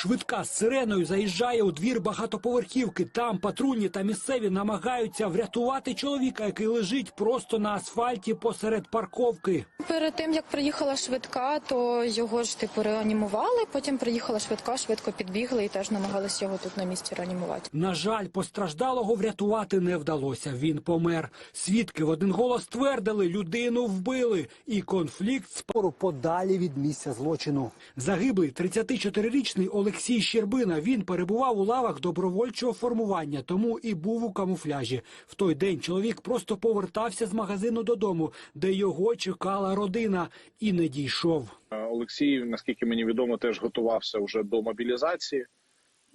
Швидка з сиреною заїжджає у двір багатоповерхівки. Там патрульні та місцеві намагаються врятувати чоловіка, який лежить просто на асфальті посеред парковки. Перед тим як приїхала швидка, то його ж типу реанімували. Потім приїхала швидка, швидко підбігли і теж намагалися його тут на місці реанімувати. На жаль, постраждалого врятувати не вдалося. Він помер. Свідки в один голос твердили, людину вбили, і конфлікт спору подалі від місця злочину. Загиблий 34-річний Олексій Щербина. Він перебував у лавах добровольчого формування, тому і був у камуфляжі. В той день чоловік просто повертався з магазину додому, де його чекала родина, і не дійшов. Олексій, наскільки мені відомо, теж готувався вже до мобілізації.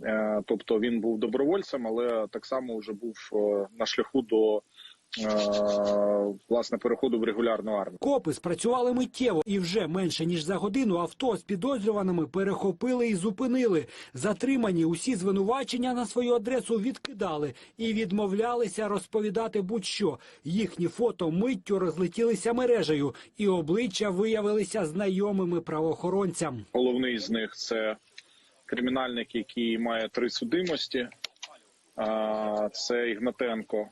Е, Тобто він був добровольцем, але так само вже був е, на шляху до е, власне переходу в регулярну армію. Копи спрацювали миттєво, і вже менше ніж за годину авто з підозрюваними перехопили і зупинили. Затримані усі звинувачення на свою адресу відкидали і відмовлялися розповідати будь-що. Їхні фото миттю розлетілися мережею, і обличчя виявилися знайомими правоохоронцям. Головний з них це кримінальник, який має три судимості. Е, Це Ігнатенко.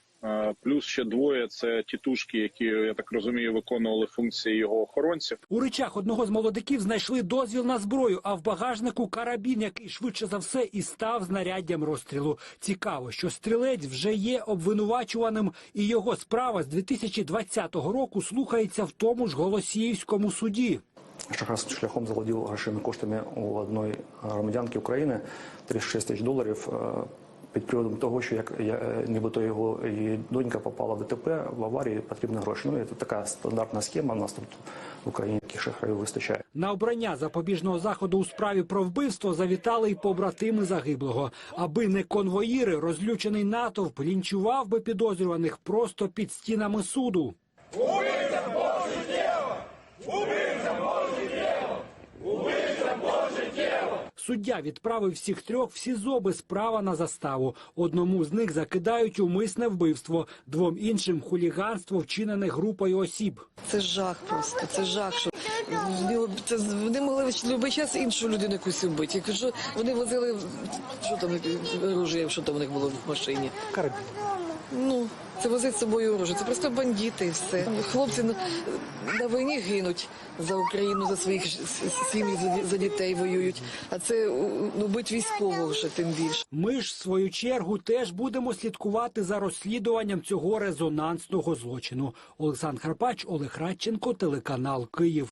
Плюс ще двоє це тітушки, які я так розумію, виконували функції його охоронців. У речах одного з молодиків знайшли дозвіл на зброю, а в багажнику карабін, який швидше за все і став знаряддям розстрілу. Цікаво, що стрілець вже є обвинувачуваним, і його справа з 2020 року слухається в тому ж Голосіївському суді. шахрайським шляхом заволодів грошовими коштами у одної громадянки України 36 тисяч доларів е, під приводом того, що як я, е, нібито його її донька попала в ДТП в аварії, потрібні гроші. Ну це така стандартна схема. У нас тут в Україні таких шахраїв вистачає. На обрання запобіжного заходу у справі про вбивство завітали й побратими загиблого. Аби не конвоїри, розлючений натовп лінчував би підозрюваних просто під стінами суду. Суддя відправив всіх трьох в СІЗО без права на заставу. Одному з них закидають умисне вбивство, двом іншим хуліганство, вчинене групою осіб. Це жах просто, це жах. Що вони- це, вони могли в будь-який час іншу людину якусь вбити. Я вони возили що там оружие, що там у них було в машині. Карабін. Ну, це возить з собою оружие. Це просто бандити і все. Хлопці на, на війні гинуть за Україну, за своїх сім'ї, за, за дітей воюють. А це ну, бить військового вже тим більше. Ми ж, в свою чергу, теж будемо слідкувати за розслідуванням цього резонансного злочину. Олександр Харпач, Олег Радченко, телеканал Київ.